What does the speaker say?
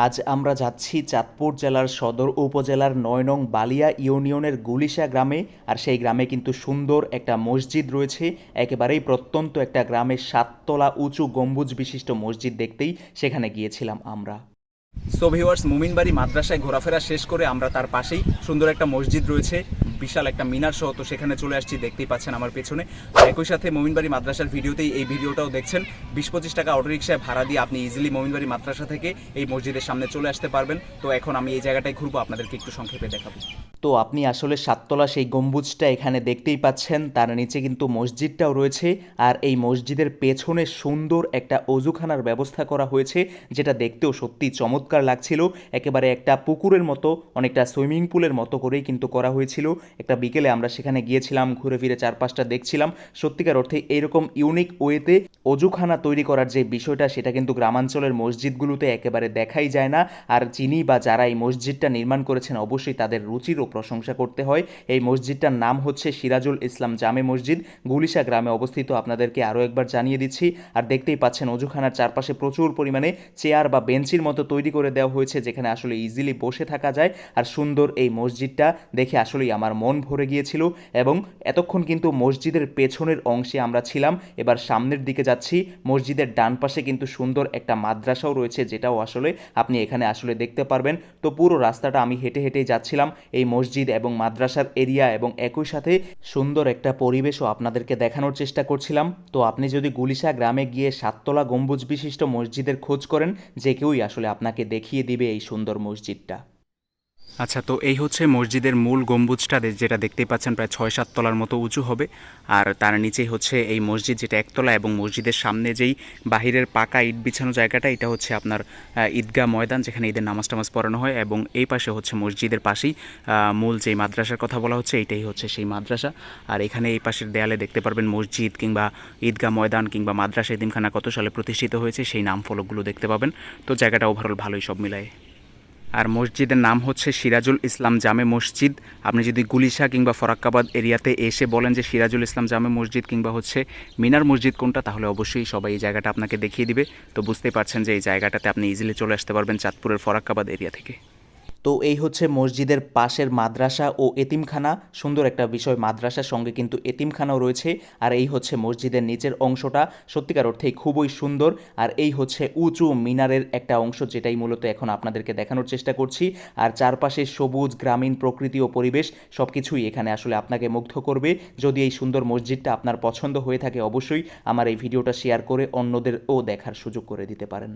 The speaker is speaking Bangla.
আজ আমরা যাচ্ছি চাঁদপুর জেলার সদর উপজেলার নয় নং বালিয়া ইউনিয়নের গুলিশা গ্রামে, আর সেই গ্রামে কিন্তু সুন্দর একটা মসজিদ রয়েছে। একেবারেই প্রত্যন্ত একটা গ্রামে সাততলা উঁচু গম্বুজ বিশিষ্ট মসজিদ দেখতেই সেখানে গিয়েছিলাম আমরা। সো ভিউয়ার্স মুমিনবাড়ি মাদ্রাসায় ঘোরাফেরা শেষ করে আমরা তার পাশেই সুন্দর একটা মসজিদ রয়েছে। বিশাল একটা মিনার সহ, তো সেখানে চলে আসছি, দেখতেই পাচ্ছেন আমার পেছনে। একই সাথে মোমিনবাড়ি মাদ্রাসার ভিডিওতেই এই ভিডিওটাও দেখছেন। বিশ পঁচিশ টাকা অটো রিক্সায় ভাড়া দিয়ে আপনি ইজিলি মোমিনবাড়ি মাদ্রাসা থেকে এই মসজিদের সামনে চলে আসতে পারবেন। তো এখন আমি এই জায়গাটায় ঘুরবো, আপনাদেরকে একটু সংক্ষেপে দেখাবো। তো আপনি আসলে সাততলা সেই গম্বুজটা এখানে দেখতেই পাচ্ছেন, তার নিচে কিন্তু মসজিদটাও রয়েছে। আর এই মসজিদের পেছনে সুন্দর একটা অজুখানার ব্যবস্থা করা হয়েছে, যেটা দেখতেও সত্যি চমৎকার লাগছিল। একেবারে একটা পুকুরের মতো, অনেকটা সুইমিং পুলের মতো করেই কিন্তু করা হয়েছিল। একটা বিকেলে আমরা সেখানে গিয়েছিলাম, ঘুরে ফিরে চারপাশটা দেখছিলাম। সত্যিকার অর্থে এইরকম ইউনিক ওয়েতে অজুখানা তৈরি করার যে বিষয়টা, সেটা কিন্তু গ্রামাঞ্চলের মসজিদগুলোতে একেবারে দেখাই যায় না। আর যিনি বা যারা এই মসজিদটা নির্মাণ করেছেন, অবশ্যই তাদের রুচিরও প্রশংসা করতে হয়। এই মসজিদটার নাম হচ্ছে সিরাজুল ইসলাম জামে মসজিদ। গুলিশা গ্রামে অবস্থিত আপনাদেরকে আরও একবার জানিয়ে দিচ্ছি। আর দেখতেই পাচ্ছেন, অজুখানার চারপাশে প্রচুর পরিমাণে চেয়ার বা বেঞ্চির মতো তৈরি করে দেওয়া হয়েছে, যেখানে আসলে ইজিলি বসে থাকা যায়। আর সুন্দর এই মসজিদটা দেখে আসলেই আমার মন ভরে গিয়েছিল এবং এতক্ষণ কিন্তু মসজিদের পেছনের অংশে আমরা ছিলাম। এবার সামনের দিকে যাচ্ছি। মসজিদের ডান পাশে কিন্তু সুন্দর একটা মাদ্রাসাও রয়েছে, যেটাও আসলে আপনি এখানে আসলে দেখতে পারবেন। তো পুরো রাস্তাটা আমি হেঁটে হেঁটেই যাচ্ছিলাম। এই মসজিদ এবং মাদ্রাসার এরিয়া এবং একই সাথে সুন্দর একটা পরিবেশও আপনাদেরকে দেখানোর চেষ্টা করছিলাম। তো আপনি যদি গুলিশা গ্রামে গিয়ে সাততলা গম্বুজ বিশিষ্ট মসজিদের খোঁজ করেন, যে কেউই আসলে আপনাকে দেখিয়ে দিবে এই সুন্দর মসজিদটা। আচ্ছা তো এই হচ্ছে মসজিদের মূল গম্বুজটা যেটা দেখতেই পাচ্ছেন, প্রায় ছয় সাত তলার মতো উঁচু হবে। আর তার নিচেই হচ্ছে এই মসজিদ যেটা একতলা এবং মসজিদের সামনে যেই বাহিরের পাকা ইট বিছানো জায়গাটা, এটা হচ্ছে আপনার ঈদগাহ ময়দান, যেখানে ঈদের নামাজ টামাজ পড়ানো হয় এবং এই পাশে হচ্ছে মসজিদের পাশেই মূল যেই মাদ্রাসার কথা বলা হচ্ছে, এটাই হচ্ছে সেই মাদ্রাসা। আর এখানে এই পাশের দেয়ালে দেখতে পারবেন মসজিদ কিংবা ঈদগাহ ময়দান কিংবা মাদ্রাসা এদিমখানা কত সালে প্রতিষ্ঠিত হয়েছে, সেই নাম ফলকগুলো দেখতে পাবেন। তো জায়গাটা ওভারঅল ভালোই সব মিলায়। আর মসজিদের নাম হচ্ছে সিরাজুল ইসলাম জামে মসজিদ। আপনি যদি গুলিশা কিংবা ফরাক্কাবাদ এরিয়াতে এসে বলেন যে সিরাজুল ইসলাম জামে মসজিদ কিংবা হচ্ছে মিনার মসজিদ কোনটা, তাহলে অবশ্যই সবাই এই জায়গাটা আপনাকে দেখিয়ে দিবে। তো বুঝতেই পারছেন যে এই জায়গাটাতে আপনি ইজিলি চলে আসতে পারবেন চাঁদপুরের ফরাক্কাবাদ এরিয়া থেকে। তো এই হচ্ছে মসজিদের পাশের মাদ্রাসা ও এতিমখানা। সুন্দর একটা বিষয়, মাদ্রাসার সঙ্গে কিন্তু এতিমখানাও রয়েছে। আর এই হচ্ছে মসজিদের নিচের অংশটা, সত্যিকার অর্থেই খুবই সুন্দর। আর এই হচ্ছে উঁচু মিনারের একটা অংশ, যেটাই মূলত এখন আপনাদেরকে দেখানোর চেষ্টা করছি। আর চারপাশে সবুজ, গ্রামীণ প্রকৃতি ও পরিবেশ সব কিছুই এখানে আসলে আপনাকে মুগ্ধ করবে। যদি এই সুন্দর মসজিদটা আপনার পছন্দ হয়ে থাকে, অবশ্যই আমার এই ভিডিওটা শেয়ার করে অন্যদেরও দেখার সুযোগ করে দিতে পারেন।